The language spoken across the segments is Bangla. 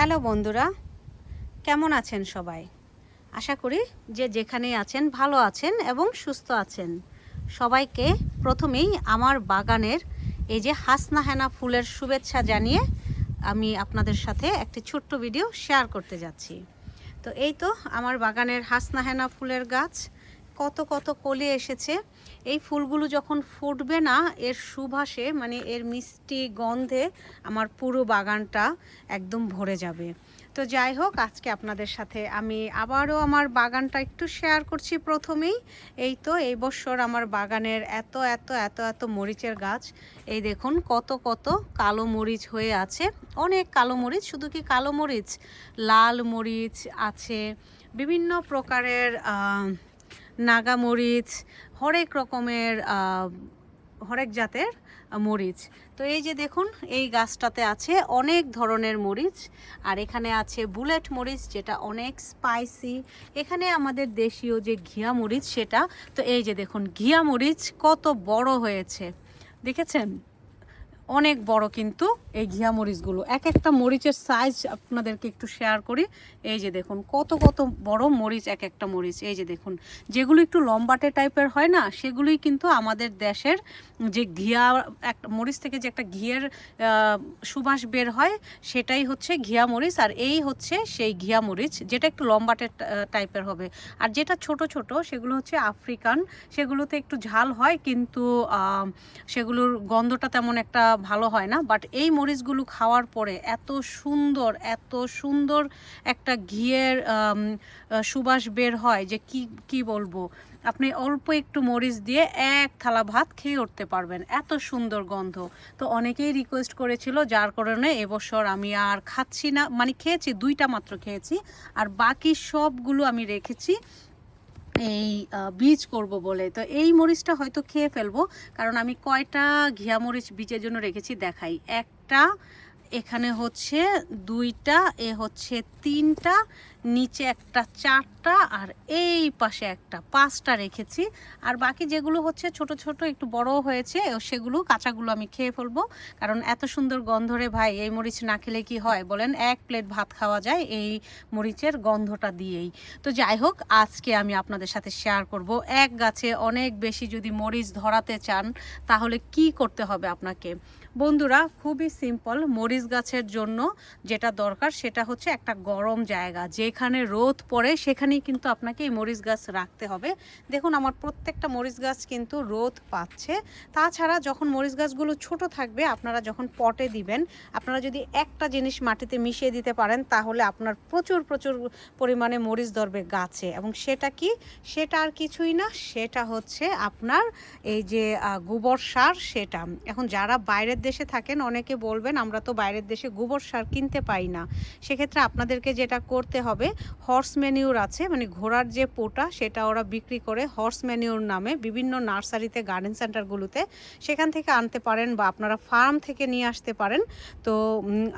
হ্যালো বন্ধুরা, কেমন আছেন সবাই? আশা করি যে যেখানেই আছেন ভালো আছেন এবং সুস্থ আছেন। সবাইকে প্রথমেই আমার বাগানের এই যে হাসনা হেনা ফুলের শুভেচ্ছা জানিয়ে আমি আপনাদের সাথে একটি ছোট্ট ভিডিও শেয়ার করতে যাচ্ছি। তো এই তো আমার বাগানের হাসনা হেনা ফুলের গাছ কত কত কলি এসেছে। এই ফুলগুলো যখন ফুটবে না, এর সুভাষে মানে এর মিষ্টি গন্ধে আমার পুরো বাগানটা একদম ভরে যাবে। তো যাই হোক, আজকে আপনাদের সাথে আমি আবারও আমার বাগানটা একটু শেয়ার করছি প্রথমেই। এই তো, এই বছর আমার বাগানের এত এত এত এত মরিচের গাছ। এই দেখুন, কত কত কালো মরিচ হয়ে আছে। অনেক কালো মরিচ, শুধু কি কালো মরিচ? লাল মরিচ আছে, বিভিন্ন প্রকারের আহ, নাগামরিচ হরেক রকমের হরেক জাতের মরিচ। তো এই যে দেখুন এই গাছটাতে আছে অনেক ধরনের মরিচ। আর এখানে আছে বুলেট মরিচ যেটা অনেক স্পাইসি এখানে আমাদের দেশীয় যে ঘিয়া মরিচ সেটা তো এই যে দেখুন ঘিয়া মরিচ কত বড় হয়েছে। দেখেছেন? অনেক বড় কিন্তু এই ঘিয়া মরিচগুলো। এক একটা মরিচের সাইজ আপনাদেরকে একটু শেয়ার করি। এই যে দেখুন, কত কত বড় মরিচ, এক একটা মরিচ। এই যে দেখুন, যেগুলো একটু লম্বাটে টাইপের হয় না, সেগুলোই কিন্তু আমাদের দেশের যে ঘিয়া, একটা মরিচ থেকে যে একটা ঘিয়ের সুবাস বের হয়, সেটাই হচ্ছে ঘিয়া মরিচ। আর এই হচ্ছে সেই ঘিয়া মরিচ, যেটা একটু লম্বাটে টাইপের হবে। আর যেটা ছোট ছোট, সেগুলো হচ্ছে আফ্রিকান সেগুলোতে একটু ঝাল হয়, কিন্তু সেগুলোর গন্ধটা তেমন একটা ভালো হয় না বাট এই মরিচগুলো খাওয়ার পরে এত সুন্দর এত সুন্দর একটা ঘিয়ের সুবাস বের হয় যে কি কি বলব? আপনি অল্প একটু মরিচ দিয়ে এক থালা ভাত খেয়ে উঠতে পারবেন, এত সুন্দর গন্ধ। তো অনেকেই রিকোয়েস্ট করেছিল, যার কারণে এবছর আমি আর খাচ্ছি না মানে খেয়েছি, দুইটা মাত্র খেয়েছি, আর বাকি সবগুলো আমি রেখেছি। এই বীজ করব বলে। তো এই মরিচটা হয়তো খেয়ে ফেলব, কারণ আমি কয়টা ঘিয়া মরিচ বীজের জন্য রেখেছি দেখাই। একটা এখানে হচ্ছে দুইটা, এ হচ্ছে তিনটা নিচে একটা চারটা আর এই পাশে একটা পাঁচটা রেখেছি। আর বাকি যেগুলো হচ্ছে ছোট ছোট, একটু বড় হয়েছে, সেগুলো কাঁচাগুলো আমি খেয়ে ফেলব। কারণ এত সুন্দর গন্ধরে ভাই, এই মরিচ না খেলে কি হয় বলেন? এক প্লেট ভাত খাওয়া যায় এই মরিচের গন্ধটা দিয়েই। তো যাই হোক, আজকে আমি আপনাদের সাথে শেয়ার করব। এক গাছে অনেক বেশি যদি মরিচ ধরাতে চান, তাহলে কি করতে হবে আপনাকে? বন্ধুরা, খুবই সিম্পল মরিচ গাছের জন্য যেটা দরকার সেটা হচ্ছে একটা গরম জায়গা যেখানে রোদ পড়ে, সেখানেই কিন্তু আপনাকে এই মরিচ গাছ রাখতে হবে। দেখুন, আমার প্রত্যেকটা মরিচ গাছ কিন্তু রোদ পাচ্ছে। তাছাড়া যখন মরিচ গাছগুলো ছোট থাকবে, আপনারা যখন পটে দিবেন, আপনারা যদি একটা জিনিস মাটিতে মিশিয়ে দিতে পারেন, তাহলে আপনার প্রচুর প্রচুর পরিমাণে মরিচ ধরবে গাছে। এবং সেটা কি? সেটা আর কিছুই না, সেটা হচ্ছে আপনার এই যে গোবর সার, সেটা। এখন যারা বাইরের দেশে থাকেন, অনেকে বলবেন, আমরা তো বাইরের দেশে গোবর সার কিনতে পাই না। সেক্ষেত্রে আপনাদেরকে যেটা করতে হবে হর্স ম্যানিউর আছে মানে ঘোড়ার যে পোটা সেটা ওরা বিক্রি করে হর্স ম্যানিউর নামে বিভিন্ন নার্সারিতে গার্ডেন সেন্টারগুলোতে সেখান থেকে আনতে পারেন বা আপনারা ফার্ম থেকে নিয়ে আসতে পারেন। তো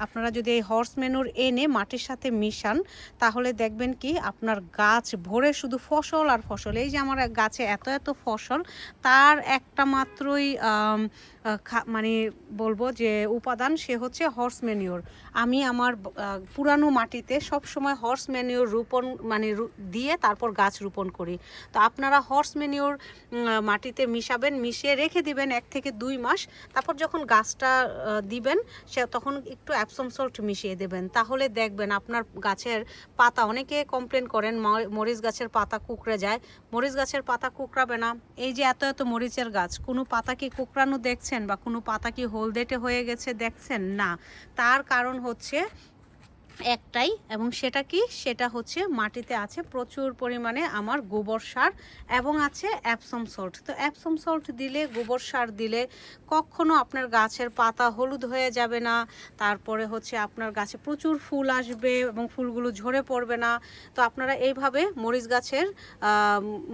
আপনারা যদি এই হর্স ম্যানুর এনে মাটির সাথে মিশান, তাহলে দেখবেন কি আপনার গাছ ভরে শুধু ফসল আর ফসল। এই যে আমার গাছে এত এত ফসল, তার একটা মাত্রই মানে বলব যে উপাদান, সে হচ্ছে হর্স ম্যানিওর আমি আমার পুরানো মাটিতে সব সময় হর্স ম্যানিওর রোপণ মানে দিয়ে তারপর গাছ রোপণ করি। তো আপনারা হর্স ম্যানিওর মাটিতে মিশাবেন, মিশিয়ে রেখে দিবেন এক থেকে দুই মাস। তারপর যখন গাছটা দিবেন, সে, তখন একটু অ্যাপসম সল্ট মিশিয়ে দেবেন। তাহলে দেখবেন আপনার গাছের পাতা, অনেকে কমপ্লেন করেন মরিচ গাছের পাতা কুকড়ে যায়। মরিচ গাছের পাতা কুকড়াবে না। এই যে এত এত মরিচের গাছ, কোনো পাতা কি কুকড়ানো দেখছেন বা কোনো পাতা কি হলদেটে হয়ে গেছে দেখছেন না। তার কারণ হচ্ছে একটাই এবং সেটা কি? সেটা হচ্ছে মাটিতে আছে প্রচুর পরিমাণে আমার গোবর সার এবং আছে অ্যাপসম সল্ট তো অ্যাপসম সল্ট দিলে, গোবর সার দিলে কখনো আপনার গাছের পাতা হলুদ হয়ে যাবে না, তারপরে হচ্ছে আপনার গাছে প্রচুর ফুল আসবে এবং ফুলগুলো ঝরে পড়বে না। তো আপনারা এইভাবে মরিচ গাছের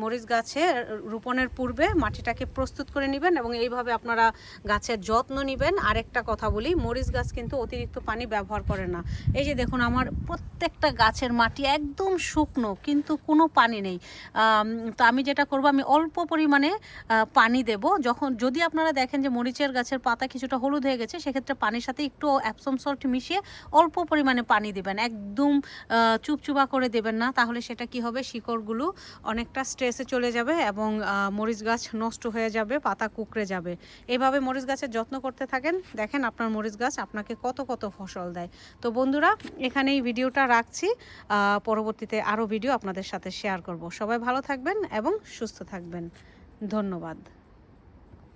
মরিচ গাছে রোপণের পূর্বে মাটিটাকে প্রস্তুত করে নেবেন এবং এইভাবে আপনারা গাছের যত্ন নেবেন। আরেকটা কথা বলি, মরিচ গাছ কিন্তু অতিরিক্ত পানি ব্যবহার করে না। এই যে দেখুন দেখুন আমার প্রত্যেকটা গাছের মাটি একদম শুকনো, কিন্তু কোনো পানি নেই। তো আমি যেটা করব, আমি অল্প পরিমাণে পানি দেব। যখন, যদি আপনারা দেখেন যে মরিচের গাছের পাতা কিছুটা হলুদ হয়ে গেছে, সেক্ষেত্রে পানির সাথে একটু অ্যাপসম সল্ট মিশিয়ে অল্প পরিমাণে পানি দেবেন। একদম চুপচুপা করে দেবেন না, তাহলে সেটা কি হবে? শিকড়গুলো অনেকটা স্ট্রেসে চলে যাবে এবং মরিচ গাছ নষ্ট হয়ে যাবে, পাতা কুকড়ে যাবে। এভাবে মরিচ গাছের যত্ন করতে থাকেন। দেখেন আপনার মরিচ গাছ আপনাকে কত কত ফসল দেয়। তো বন্ধুরা এখানেই ভিডিওটা রাখছি। পরবর্তীতে আরও ভিডিও আপনাদের সাথে শেয়ার করব। সবাই ভালো থাকবেন এবং সুস্থ থাকবেন। ধন্যবাদ।